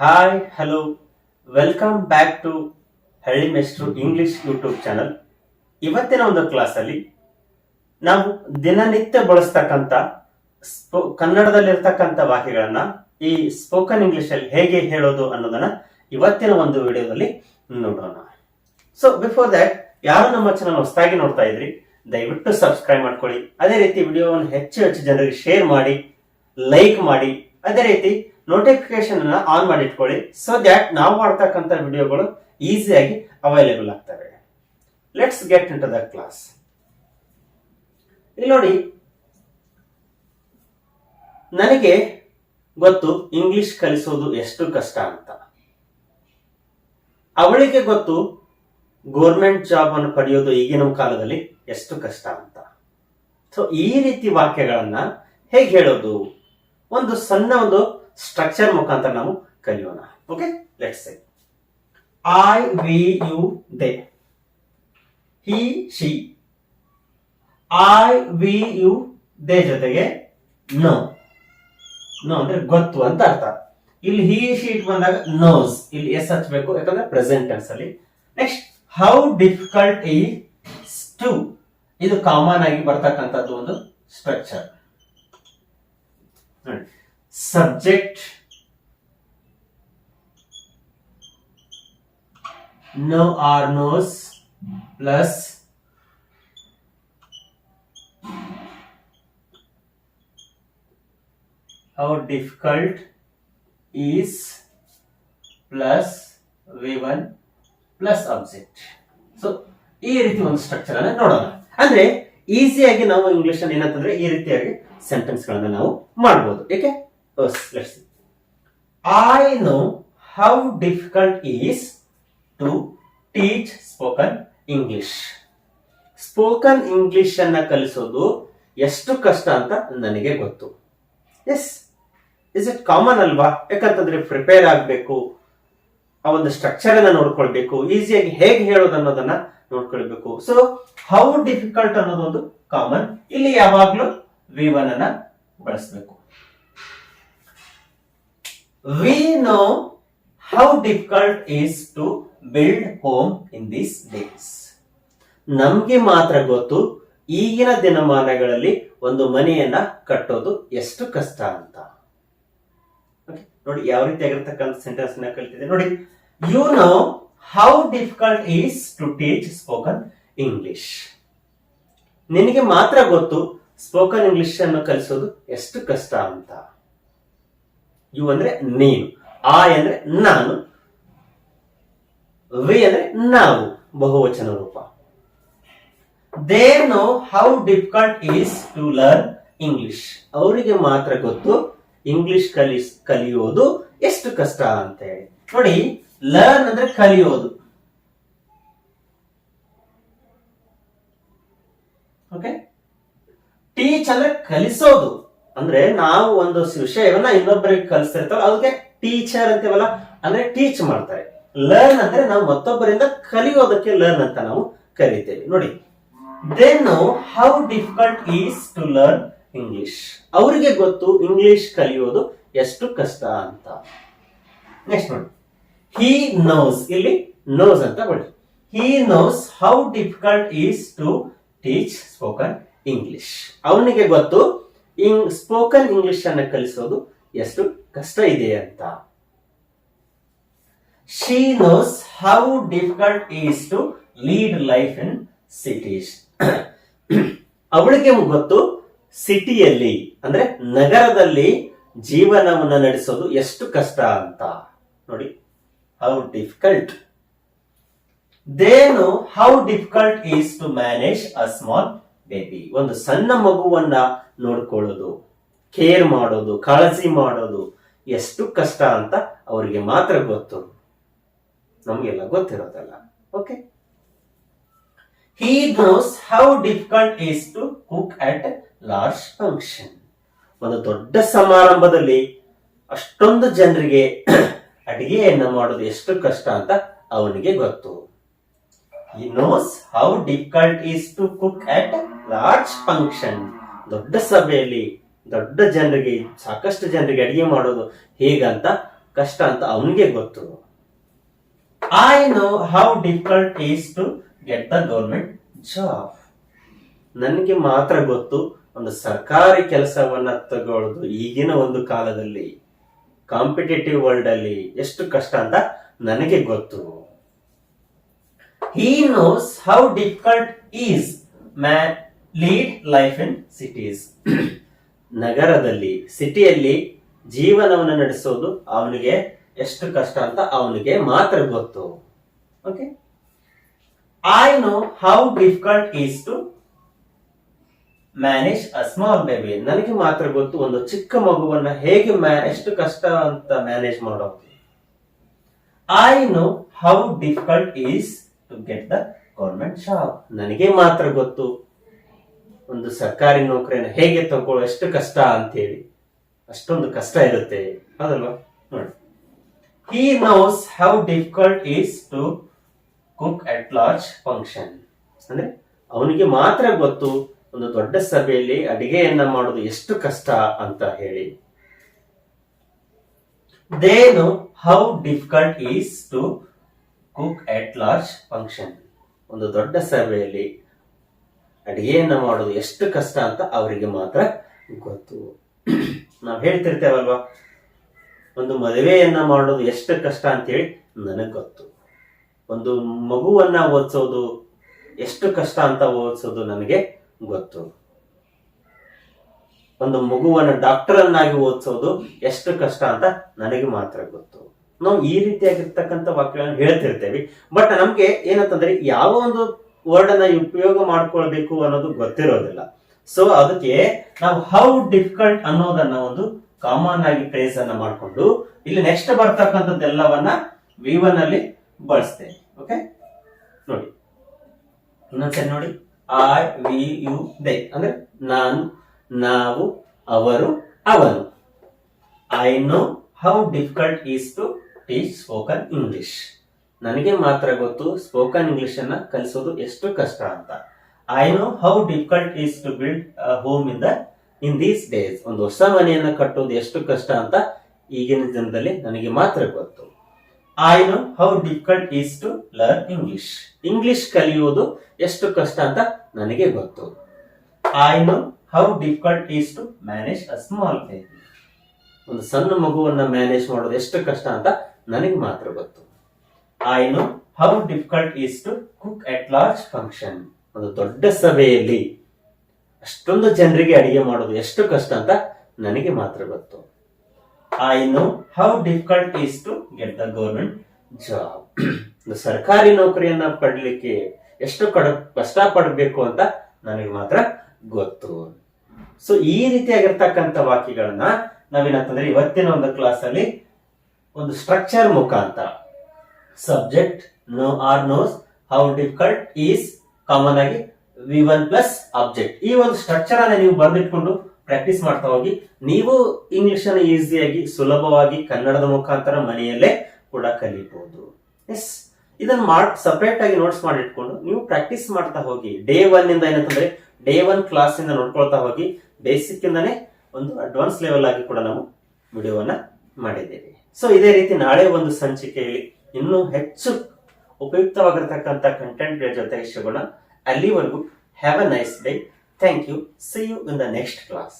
Hi hello welcome back to Halli Meshtru English YouTube channel ಇವತ್ತಿನ ಒಂದು ಕ್ಲಾಸಲ್ಲಿ ನಾವು ದಿನನಿತ್ಯ ಬಳಸ್ತಕ್ಕಂಥ ಸ್ಪೋ, ಕನ್ನಡದಲ್ಲಿರ್ತಕ್ಕಂಥ ವಾಕ್ಯಗಳನ್ನ ಈ ಸ್ಪೋಕನ್ ಇಂಗ್ಲಿಷ್ ಅಲ್ಲಿ ಹೇಗೆ ಹೇಳೋದು ಅನ್ನೋದನ್ನ ಇವತ್ತಿನ ಒಂದು ವಿಡಿಯೋದಲ್ಲಿ ನೋಡೋಣ. ಸೊ ಬಿಫೋರ್ ದಟ್ ಯಾರು ನಮ್ಮ ಚಾನಲ್ ಹೊಸದಾಗಿ ನೋಡ್ತಾ ಇದ್ರಿ, ದಯವಿಟ್ಟು ಸಬ್ಸ್ಕ್ರೈಬ್ ಮಾಡ್ಕೊಳ್ಳಿ. ಅದೇ ರೀತಿ ವಿಡಿಯೋವನ್ನು ಹೆಚ್ಚು ಹೆಚ್ಚು ಜನರಿಗೆ ಶೇರ್ ಮಾಡಿ ಲೈಕ್ ಮಾಡಿ. ಅದೇ ರೀತಿ ನೋಟಿಫಿಕೇಶನ್ ಅನ್ನ ಆನ್ ಮಾಡಿ ಇಟ್ಕೊಳ್ಳಿ. ಸೊ ದ್ಯಾಟ್ ನಾವು ಮಾಡ್ತಕ್ಕಂಥ ವಿಡಿಯೋಗಳು ಈಸಿಯಾಗಿ ಅವೈಲೇಬಲ್ ಆಗ್ತವೆ. Let's get into the class ಇಲ್ಲಿ ನೋಡಿ. ನನಗೆ ಗೊತ್ತು ಇಂಗ್ಲಿಷ್ ಕಲಿಸೋದು ಎಷ್ಟು ಕಷ್ಟ ಅಂತ. ಅವಳಿಗೆ ಗೊತ್ತು ಗೋರ್ಮೆಂಟ್ ಜಾಬ್ ಅನ್ನು ಪಡೆಯೋದು ಈಗಿನ ಕಾಲದಲ್ಲಿ ಎಷ್ಟು ಕಷ್ಟ ಅಂತ. ಸೊ ಈ ರೀತಿ ವಾಕ್ಯಗಳನ್ನ ಹೇಗೆ ಹೇಳೋದು? ಒಂದು ಸಣ್ಣ ಒಂದು ಸ್ಟ್ರಕ್ಚರ್ ಮುಖಾಂತರ ನಾವು ಕಲಿಯೋಣ. Okay let's say I we you they he she I we you they ಜೊತೆಗೆ ನೋ. ನೋ ಅಂದ್ರೆ ಗೊತ್ತು ಅಂತ ಅರ್ಥ. ಇಲ್ಲಿ ಹಿ ಶೀಟ್ ಬಂದಾಗ ನೋಸ್ ಇಲ್ಲಿ ಎಸ್ ಹಚ್ಬೇಕು, ಯಾಕಂದ್ರೆ ಪ್ರೆಸೆಂಟ್ ಟೆನ್ಸ್ ಅಲ್ಲಿ. Next how difficult is to ಇದು ಕಾಮನ್ ಆಗಿ ಬರ್ತಕ್ಕಂಥದ್ದು ಒಂದು structure subject no or knows plus how difficult is plus v1 plus object so ಈ ರೀತಿ ಒಂದು ಸ್ಟ್ರಕ್ಚರ್ ಅನ್ನ ನೋಡೋಣ. ಅಂದ್ರೆ ಈಸಿಯಾಗಿ ನಾವು ಇಂಗ್ಲಿಷ್ ಏನಂತಂದ್ರೆ ಈ ರೀತಿಯಾಗಿ ಸೆಂಟೆನ್ಸ್ ಗಳನ್ನ ನಾವು ಮಾಡಬಹುದು ಏಕೆ? Let's I know how difficult is to teach spoken English. Spoken English ಅನ್ನ ಕಲಿಸೋದು ಎಷ್ಟು ಕಷ್ಟ ಅಂತ ನನಗೆ ಗೊತ್ತು. ಎಸ್ ಇಸ್ ಇಟ್ ಕಾಮನ್ ಅಲ್ವಾ? ಯಾಕಂತಂದ್ರೆ ಪ್ರಿಪೇರ್ ಆಗಬೇಕು, ಆ ಒಂದು ಸ್ಟ್ರಕ್ಚರ್ ಅನ್ನ ನೋಡ್ಕೊಳ್ಬೇಕು ಈಸಿಯಾಗಿ ಹೇಗೆ ಹೇಳೋದು ಅನ್ನೋದನ್ನ ನೋಡ್ಕೊಳ್ಬೇಕು. ಸೊ ಹೌ ಡಿಫಿಕಲ್ಟ್ ಅನ್ನೋದೊಂದು ಕಾಮನ್ ಇಲ್ಲಿ ಯಾವಾಗ್ಲೂ ವಿ ಅನ್ನ ಬಳಸಬೇಕು. We know how difficult is to build home in these days ನಮ್ಗೆ ಮಾತ್ರ ಗೊತ್ತು ಈಗಿನ ದಿನಮಾನಗಳಲ್ಲಿ ಒಂದು ಮನೆಯನ್ನ ಕಟ್ಟೋದು ಎಷ್ಟು ಕಷ್ಟ ಅಂತ. ನೋಡಿ ಯಾವ ರೀತಿ ಆಗಿರ್ತಕ್ಕಂಥ ಸೆಂಟೆನ್ಸ್ನ ಕಲಿತಿದೆ ನೋಡಿ you know how difficult is to teach spoken English ನಿನಗೆ ಮಾತ್ರ ಗೊತ್ತು ಸ್ಪೋಕನ್ ಇಂಗ್ಲಿಷ್ ಅನ್ನು ಕಲಿಸೋದು ಎಷ್ಟು ಕಷ್ಟ ಅಂತ. ಯು ಅಂದ್ರೆ ನೀನು, ಆ ಅಂದ್ರೆ ನಾನು, ವಿ ಅಂದ್ರೆ ನಾವು, ಬಹುವಚನ ರೂಪ. They know how difficult is to learn English ಅವರಿಗೆ ಮಾತ್ರ ಗೊತ್ತು ಇಂಗ್ಲಿಷ್ ಕಲಿಸ್ ಕಲಿಯೋದು ಎಷ್ಟು ಕಷ್ಟ ಅಂತ ಹೇಳಿ. ನೋಡಿ ಲರ್ನ್ ಅಂದ್ರೆ ಕಲಿಯೋದು. ಓಕೆ ಟೀಚ್ ಅಂದ್ರೆ ಕಲಿಸೋದು. ಅಂದ್ರೆ ನಾವು ಒಂದು ವಿಷಯವನ್ನ ಇನ್ನೊಬ್ಬರಿಗೆ ಕಲಿಸ್ತಿರ್ತಾವ ಅದಕ್ಕೆ ಟೀಚರ್ ಅಂತೀವಲ್ಲ, ಅಂದ್ರೆ ಟೀಚ್ ಮಾಡ್ತಾರೆ. ಲರ್ನ್ ಅಂದ್ರೆ ನಾವು ಮತ್ತೊಬ್ಬರಿಂದ ಕಲಿಯೋದಕ್ಕೆ ಲರ್ನ್ ಅಂತ ನಾವು ಕರಿತೇವೆ. ನೋಡಿ they know how difficult is to learn English ಅವರಿಗೆ ಗೊತ್ತು ಇಂಗ್ಲಿಷ್ ಕಲಿಯೋದು ಎಷ್ಟು ಕಷ್ಟ ಅಂತ. ನೆಕ್ಸ್ಟ್ ನೋಡಿ. ಹಿ ನೋಸ್ ಇಲ್ಲಿ ನೋಸ್ ಅಂತ ಕೊಡಿ he knows how difficult is to teach spoken English ಅವನಿಗೆ ಗೊತ್ತು ಇಂಗ್ ಸ್ಪೋಕನ್ ಇಂಗ್ಲಿಷ್ ಅನ್ನು ಕಲಿಸೋದು ಎಷ್ಟು ಕಷ್ಟ ಇದೆ ಅಂತ. She knows how difficult is to lead life in cities ಅವಳಿಗೆ ಗೊತ್ತು ಸಿಟಿಯಲ್ಲಿ, ಅಂದ್ರೆ ನಗರದಲ್ಲಿ ಜೀವನವನ್ನು ನಡೆಸೋದು ಎಷ್ಟು ಕಷ್ಟ ಅಂತ. ನೋಡಿ how difficult they know how difficult is to manage a small baby. ಒಂದು ಸಣ್ಣ ಮಗುವನ್ನ ನೋಡ್ಕೊಳ್ಳೋದು ಕೇರ್ ಮಾಡೋದು, ಕಾಳಜಿ ಮಾಡೋದು ಎಷ್ಟು ಕಷ್ಟ ಅಂತ ಅವರಿಗೆ ಮಾತ್ರ ಗೊತ್ತು. ನಮಗೆಲ್ಲ ಗೊತ್ತಿರೋದಲ್ಲ. Okay he knows how difficult is to cook at large function ಒಂದು ದೊಡ್ಡ ಸಮಾರಂಭದಲ್ಲಿ ಅಷ್ಟೊಂದು ಜನರಿಗೆ ಅಡಿಗೆಯನ್ನ ಮಾಡೋದು ಎಷ್ಟು ಕಷ್ಟ ಅಂತ ಅವನಿಗೆ ಗೊತ್ತು. He knows how difficult is to cook at large function ದೊಡ್ಡ ಸಭೆಯಲ್ಲಿ ದೊಡ್ಡ ಜನರಿಗೆ, ಸಾಕಷ್ಟು ಜನರಿಗೆ ಅಡಿಗೆ ಮಾಡೋದು ಹೇಗಂತ, ಕಷ್ಟ ಅಂತ ಅವನಿಗೆ ಗೊತ್ತು. I know how difficult is to get the government job ನನಗೆ ಮಾತ್ರ ಗೊತ್ತು, ಒಂದು ಸರ್ಕಾರಿ ಕೆಲಸವನ್ನ ತಗೊಳ್ಳೋದು ಈಗಿನ ಒಂದು ಕಾಲದಲ್ಲಿ ಕಾಂಪಿಟೇಟಿವ್ ವರ್ಲ್ಡ್ ಅಲ್ಲಿ ಎಷ್ಟು ಕಷ್ಟ ಅಂತ ನನಗೆ ಗೊತ್ತು. He knows how difficult is man lead life in cities. ನಗರದಲ್ಲಿ ಸಿಟಿಯಲ್ಲಿ ಜೀವನವನ್ನು ನಡೆಸೋದು ಅವನಿಗೆ ಎಷ್ಟು ಕಷ್ಟ ಅಂತ ಅವನಿಗೆ ಮಾತ್ರ ಗೊತ್ತು. Okay I know how difficult is to manage a small baby ನನಗೆ ಮಾತ್ರ ಗೊತ್ತು ಒಂದು ಚಿಕ್ಕ ಮಗುವನ್ನ ಹೇಗೆ ಎಷ್ಟು ಕಷ್ಟ ಅಂತ ಮ್ಯಾನೇಜ್ ಮಾಡೋದು. I know how difficult is to get the government job ನನಗೆ ಮಾತ್ರ ಗೊತ್ತು. ಒಂದು ಸರ್ಕಾರಿ ನೌಕರಿಯನ್ನು ಹೇಗೆ ತಗೊಳ್ಳೋ ಎಷ್ಟು ಕಷ್ಟ ಅಂತೇಳಿ. ಅಷ್ಟೊಂದು ಕಷ್ಟ ಇರುತ್ತೆ. ಹೌದಲ್ವಾ? ನೋಡಿ. He knows how difficult is to cook at large function ಅಂದ್ರೆ ಅವನಿಗೆ ಮಾತ್ರ ಗೊತ್ತು ಒಂದು ದೊಡ್ಡ ಸಭೆಯಲ್ಲಿ ಅಡಿಗೆಯನ್ನ ಮಾಡೋದು ಎಷ್ಟು ಕಷ್ಟ ಅಂತ ಹೇಳಿ. They know how difficult is to cook at large function ಒಂದು ದೊಡ್ಡ ಸಭೆಯಲ್ಲಿ ಅಡಿಗೆಯನ್ನ ಮಾಡೋದು ಎಷ್ಟು ಕಷ್ಟ ಅಂತ ಅವರಿಗೆ ಮಾತ್ರ ಗೊತ್ತು. ನಾವು ಹೇಳ್ತಿರ್ತೇವಲ್ವಾ? ಒಂದು ಮದುವೆಯನ್ನ ಮಾಡೋದು ಎಷ್ಟು ಕಷ್ಟ ಅಂತೇಳಿ ನನಗೆ ಗೊತ್ತು. ಒಂದು ಮಗುವನ್ನ ಓದಿಸೋದು ಎಷ್ಟು ಕಷ್ಟ ಅಂತ ಓದಿಸೋದು ನನಗೆ ಗೊತ್ತು. ಒಂದು ಮಗುವನ್ನ ಡಾಕ್ಟರನ್ನಾಗಿ ಓದಿಸೋದು ಎಷ್ಟು ಕಷ್ಟ ಅಂತ ನನಗೆ ಮಾತ್ರ ಗೊತ್ತು. ನಾವು ಈ ರೀತಿಯಾಗಿರ್ತಕ್ಕಂಥ ವಾಕ್ಯಗಳನ್ನು ಹೇಳ್ತಿರ್ತೇವೆ. ಬಟ್ ನಮ್ಗೆ ಏನಂತಂದ್ರೆ ಯಾವ ಒಂದು ವರ್ಡ್ ಅನ್ನ ಉಪಯೋಗ ಮಾಡ್ಕೊಳ್ಬೇಕು ಅನ್ನೋದು ಗೊತ್ತಿರೋದಿಲ್ಲ. ಸೊ ಅದಕ್ಕೆ ನಾವು ಹೌ ಡಿಫಿಕಲ್ಟ್ ಅನ್ನೋದನ್ನ ಒಂದು ಕಾಮನ್ ಆಗಿ ಪ್ರೇಸ್ ಅನ್ನ ಮಾಡಿಕೊಂಡು ಇಲ್ಲಿ ನೆಕ್ಸ್ಟ್ ಬರ್ತಕ್ಕಂಥದ್ದೆಲ್ಲವನ್ನ ವಿ ಒನ್ ಅಲ್ಲಿ ಬಳಸ್ತೇವೆ. ಓಕೆ ನೋಡಿ. ಇನ್ನೊಂದ್ಸರಿ ನೋಡಿ. ಐ ವಿ ಯು ದೇ ಅಂದ್ರೆ ನಾನು, ನಾವು, ಅವರು, ಅವನು. I know how difficult is to teach spoken English. ನನಗೆ ಮಾತ್ರ ಗೊತ್ತು ಸ್ಪೋಕನ್ ಇಂಗ್ಲಿಷ್ ಅನ್ನ ಕಲಿಸೋದು ಎಷ್ಟು ಕಷ್ಟ ಅಂತ. I know how difficult is to build home in the in these days ಒಂದು ಹೊಸ ಮನೆಯನ್ನ ಕಟ್ಟೋದು ಎಷ್ಟು ಕಷ್ಟ ಅಂತ ಈಗಿನ ದಿನದಲ್ಲಿ ನನಗೆ ಮಾತ್ರ ಗೊತ್ತು. I know how difficult is to learn English English ಕಲಿಯುವುದು ಎಷ್ಟು ಕಷ್ಟ ಅಂತ ನನಗೆ ಗೊತ್ತು. I know how difficult is to manage a small baby ಒಂದು ಸಣ್ಣ ಮಗುವನ್ನ ಮ್ಯಾನೇಜ್ ಮಾಡೋದು ಎಷ್ಟು ಕಷ್ಟ ಅಂತ ನನಗೆ ಮಾತ್ರ ಗೊತ್ತು. I know how difficult is to cook at large function ಒಂದು ದೊಡ್ಡ ಸಭೆಯಲ್ಲಿ ಅಷ್ಟೊಂದು ಜನರಿಗೆ ಅಡಿಗೆ ಮಾಡೋದು ಎಷ್ಟು ಕಷ್ಟ ಅಂತ ನನಗೆ ಮಾತ್ರ ಗೊತ್ತು. I know how difficult is to get the government job ಸರ್ಕಾರಿ ನೌಕರಿಯನ್ನ ಪಡ್ಲಿಕ್ಕೆ ಎಷ್ಟು ಕಡ ಕಷ್ಟ ಪಡಬೇಕು ಅಂತ ನನಗೆ ಮಾತ್ರ ಗೊತ್ತು. ಸೊ ಈ ರೀತಿಯಾಗಿರ್ತಕ್ಕಂಥ ವಾಕ್ಯಗಳನ್ನ ನಾವೇನಂತಂದ್ರೆ ಇವತ್ತಿನ ಒಂದು ಕ್ಲಾಸ್ ಅಲ್ಲಿ ಒಂದು ಸ್ಟ್ರಕ್ಚರ್ ಮುಖಾಂತರ. Subject know or knows how difficult is common ಆಗಿ ವಿ ಒನ್ ಪ್ಲಸ್ ಆಬ್ಜೆಕ್ಟ್ ಈ ಒಂದು ಸ್ಟ್ರಕ್ಚರ್ ಅನ್ನ ನೀವು ಬರೆದಿಟ್ಕೊಂಡು ಪ್ರಾಕ್ಟೀಸ್ ಮಾಡ್ತಾ ಹೋಗಿ. ನೀವು ಇಂಗ್ಲಿಷ್ ಅನ್ನು ಈಸಿಯಾಗಿ ಸುಲಭವಾಗಿ ಕನ್ನಡದ ಮುಖಾಂತರ ಮನೆಯಲ್ಲೇ ಕೂಡ ಕಲಿಬಹುದು ಎಸ್ ಇದನ್ನ ಮಾಡ್ ಸಪರೇಟ್ ಆಗಿ ನೋಟ್ಸ್ ಮಾಡಿ ಇಟ್ಕೊಂಡು ನೀವು ಪ್ರಾಕ್ಟೀಸ್ ಮಾಡ್ತಾ ಹೋಗಿ. ಡೇ ಒನ್ ಇಂದ ಏನಂತಂದ್ರೆ ಡೇ ಒನ್ ಕ್ಲಾಸ್ ಇಂದ ನೋಡ್ಕೊಳ್ತಾ ಹೋಗಿ. ಬೇಸಿಕ್ ಇಂದಾನೆ ಒಂದು ಅಡ್ವಾನ್ಸ್ ಲೆವೆಲ್ ಆಗಿ ಕೂಡ ನಾವು ವಿಡಿಯೋವನ್ನ ಮಾಡಿದ್ದೇವೆ. ಸೊ ಇದೇ ರೀತಿ ನಾಳೆ ಒಂದು ಸಂಚಿಕೆಯಲ್ಲಿ ಇನ್ನೂ ಹೆಚ್ಚು ಉಪಯುಕ್ತವಾಗಿರ್ತಕ್ಕಂಥ ಕಂಟೆಂಟ್ ಜೊತೆಗೆ ಸಿಗೋಣ ಅಲ್ಲಿವರೆಗೂ have a nice day thank you see you in the next class